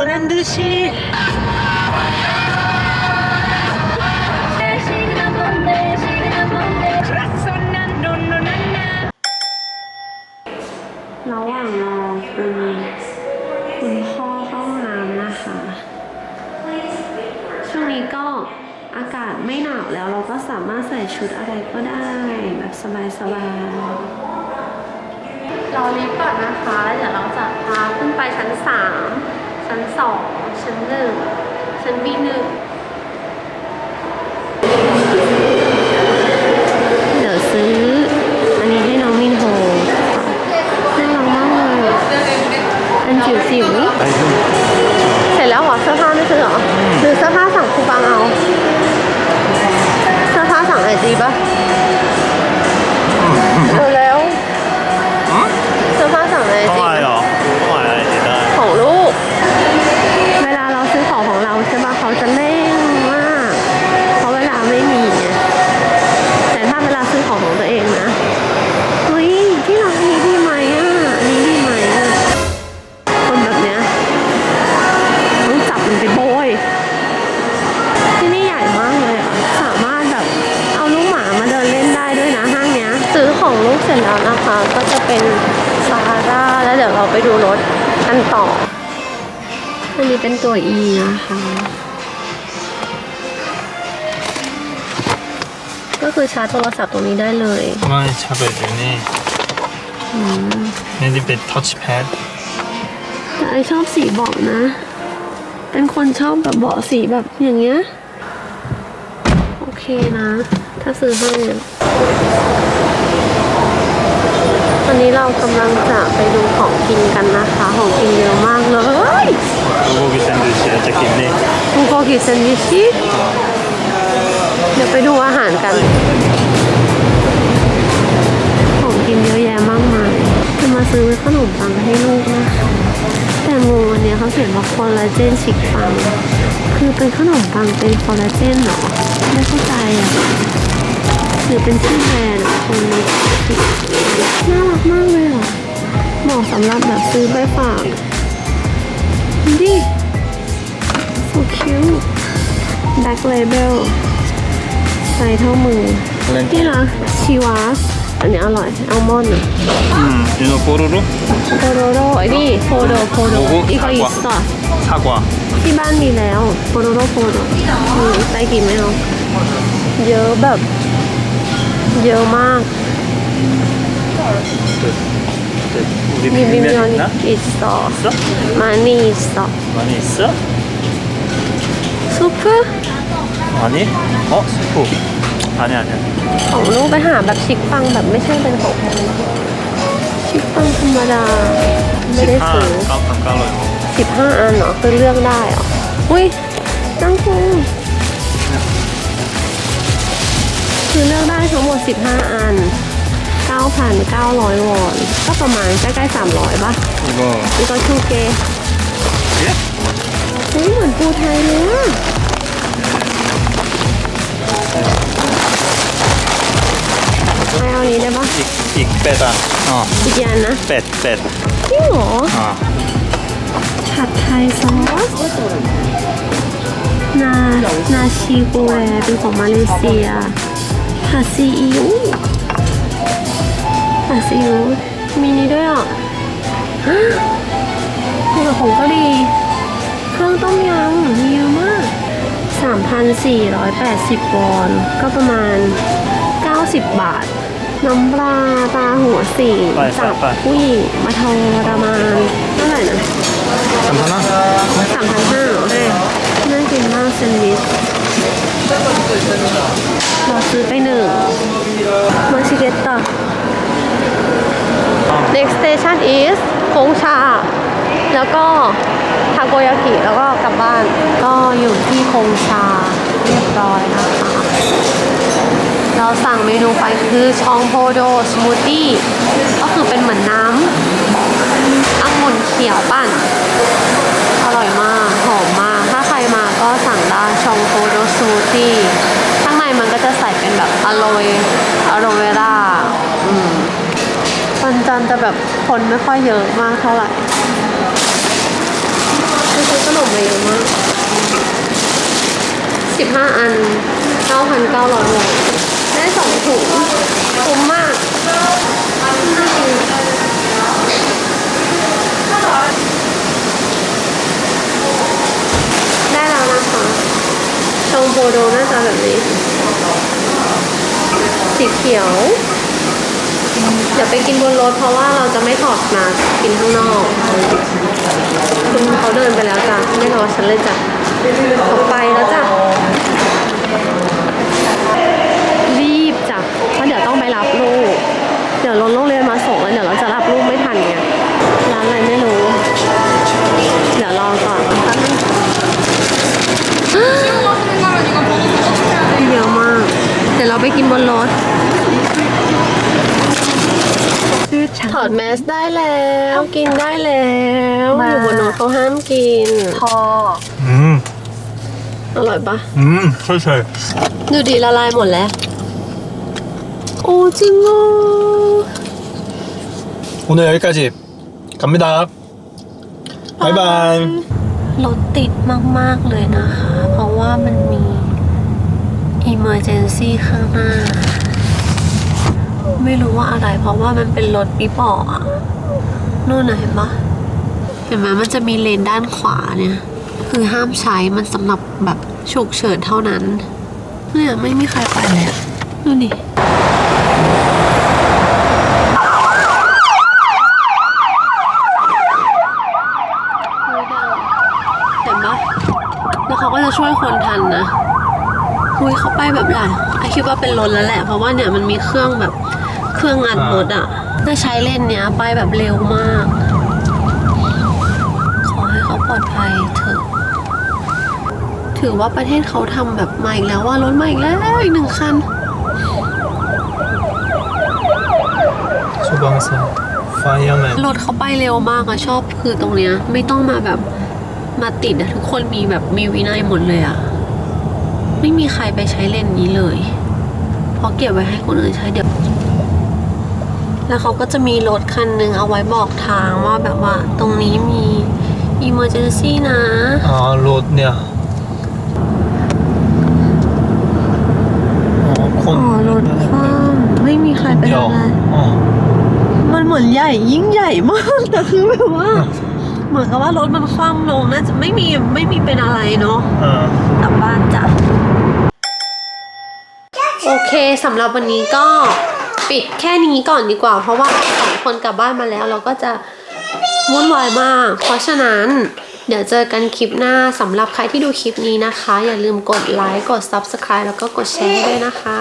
미친 듯이 그랬어 난 노노나나 ระหว่างรอคุณคุณพ่อเข้าห้องน้ำนะคะ ช่วงนี้ก็อากาศไม่หนาวแล้วเราก็สามารถใส่ชุดอะไรก็ได้แบบสบายๆรอลิฟต์ก่อนนะคะ เดี๋ยวเราจะพาขึ้นไปชั้น 3 ชั้นสองชั้นหนึ่งชั้นปีหนึ่ง ร็จแล้วนะคะ ก็จะเป็นซาร่าแล้วเดี๋ยวเราไปดูรถกันต่อ อันนี้เป็นตัว E นะคะ ก็คือชาร์จโทรศัพท์ตรงนี้ได้เลยไม่ชาร์จแบบนี้อืมนี่จะเป็นทัชแพดแต่ไอชอบสีเบาะนะ เป็นคนชอบแบบเบาะสีแบบอย่างเงี้ย โอเคนะ ถ้าซื้อให้ อนนี้เรากำลังจะไปดูของกินกันนะคะ ของกินเยอะมากเลยบูโกกิแซนด์วิชจะกินนี่บูโกกิแซนด์วิชเดี๋ยวไปดูอาหารกัน ของกินเยอะแยะมากมายจะมาซื้อขนมปังให้ลูกนะคะแต่งูวันนี้เขาเขียนว่าคอลลาเจนชิกปัง คือเป็นขนมปังเป็นคอลลาเจนเหรอไม่เข้าใจอะ รือเป็นชื่อแบรนด์ของเน็ตน่ารักมากเลยอะเหมาะสำหรับแบบซื้อไปฝากดิ so cute black label ใส่เท่ามือนี่นะชีวาสอันนี้อร่อยอัลมอนด์อืมนี่โปโรโรโปโรโรไอ้นี่โปโดโปโดอีกอีกต่อชากว่าที่บ้านมีแล้วโปโรโรโปโรใส่กินไหมเนาะเยอะแบบ เยอะมาก 우리 มีบิม 비빔면 ยอน 있나? อิสต์ 있어? มานี่อิสต์ 많이 있어? ซุปเปอร์ 아니? 어? 스프. 아니 아니야. ของลูกไปหาแบบชิคปังแบบไม่ใช่เป็นของแพงชิคปังธรรมดา ไม่ได้ซื้อ 아, 깜깜 깔아요. สิบห้าอันเหรอคือเลือกได้เหรอ อุ้ยตั้งคุ คือเลือกได้ทั้งหมด 15 อัน 9,900 วอน ก็ประมาณใกล้ๆ300ป่ะ 이거 นี่ก็ชูเก 예? เฮ้ยเหมือนปูไทยเลยอะไม่เอานี้ได้ปะ 익, 익 빼다. 어, อีกอย่างนะ 뱃, 뱃. จริงเหรอ 어. ผัดไทยซอสนา นาชิโกแรเป็นของมาเลเซีย ผัดซีอิ๊วผัดซีอิ๊วมีนี้ด้วยอะมีกัอผงกะหรี่เครื่องต้มยำมีเยอะมาก 3,480 วอน ก็ประมาณ 90 บาท น้ำปลาปลาหัวสีจับผู้หญิงมาทองประมาณเท่าไหร่นะสามพันห้าสามพันห้าโอเคน่ากินมากแซนด์วิช เราซื้อไปหนึ่งมาชิเกตต่อ next station is คงชา แล้วก็ทาโกยากิแล้วก็กลับบ้าน ก็อยู่ที่คงชาเรียบร้อยนะคะ เราสั่งเมนูไปคือชองโพโดสมูทตี้ก็คือเป็นเหมือนน้ำองุ่นเขียวปั่น อร่อยมาก หอมมาก ถ้าใครมาก็สั่งได้ชองโค โดสมูทตี้ข้างในมันก็จะใส่เป็นแบบอโรยอโรเวราอืมวันจันทร์จะแบบคนไม่ค่อยเยอะมากเท่าไหร่ซื้อขนมมาเยอะมากสิบห้าอันเก้าพันเก้าร้อยวอนได้สองถุงคุ้มมากน่ากินได้แล้วนะคะชง โบโดน่าตาแบบนี้ สีเขียว เดี๋ยวไปกินบนรถเพราะว่าเราจะไม่ถอดมากินข้างนอก คุณเขาเดินไปแล้วจ้ะไม่รอฉันเลยจ้ะออกไปแล้ว ไปกินบนรถ ถอดแมสได้แล้ว กินได้แล้ว มา อยู่บนรถเขาห้ามกิน พอ 음, อร่อยปะ 음, 찰찰. ดูดีละลายหมดแล้ว โอ้จริงอ่ะ 오늘 여기까지 갑니다. 바이바이. รถติดมาก ๆ เลยนะคะ เพราะว่ามันมี emergency ข้างหน้า ไม่รู้ว่าอะไร เพราะว่ามันเป็นรถปีปออะนู่นน่ะเห็นปะเห็นไหมมันจะมีเลนด้านขวาเนี่ย คือห้ามใช้มันสำหรับแบบฉุกเฉินเท่านั้น เนี่ยไม่มีใครไปเลยอะดูดิเห็นปะแล้วเขาก็จะช่วยคนทันนะุยเข้าไปแบบหลานไอคิดว่าเป็นรถแล้วแหละ เพราะว่าเนี่ยมันมีเครื่องแบบเครื่องงัดรถอะถ้าใช้เล่นเนี้ยไปแบบเร็วมาก ขอให้เขาปลอดภัยเถอะ ถือว่าประเทศเขาทำแบบมาอีกแล้วว่ารถมาอีกแล้วอีกหนึ่งคันชูบังซาไฟยังไงรถเขาไปเร็วมากอะชอบคือตรงเนี้ย ไม่ต้องมาแบบมาติดอะทุกคนมีแบบมีวินัยหมดเลยอะ ไม่มีใครไปใช้เลนนี้เลย เพราะเก็บไว้ให้คนอื่นใช้เดี๋ยว แล้วเขาก็จะมีรถคันหนึ่งเอาไว้บอกทางว่าแบบว่าตรงนี้มี emergency นะ อ๋อรถเนี่ยอ๋อคนอ๋อรถคว่ำไม่มีใครเป็นอะไรมันเหมือนใหญ่ยิ่งใหญ่มากแต่คือแบบว่า เหมือนกับว่ารถมันคว่ำลงน่าจะไม่มีไม่มีเป็นอะไรเนาะกลับบ้านจ้ะ เคสำหรับวันนี้ก็ปิดแค่นี้ก่อนดีกว่า เพราะว่าสองคนกลับบ้านมาแล้วเราก็จะวุ่นวายมาก เพราะฉะนั้นเดี๋ยวเจอกันคลิปหน้าสำหรับใครที่ดูคลิปนี้นะคะ อย่าลืมกดไลค์กด Subscribe แล้วก็กดแชร์ด้วยนะคะ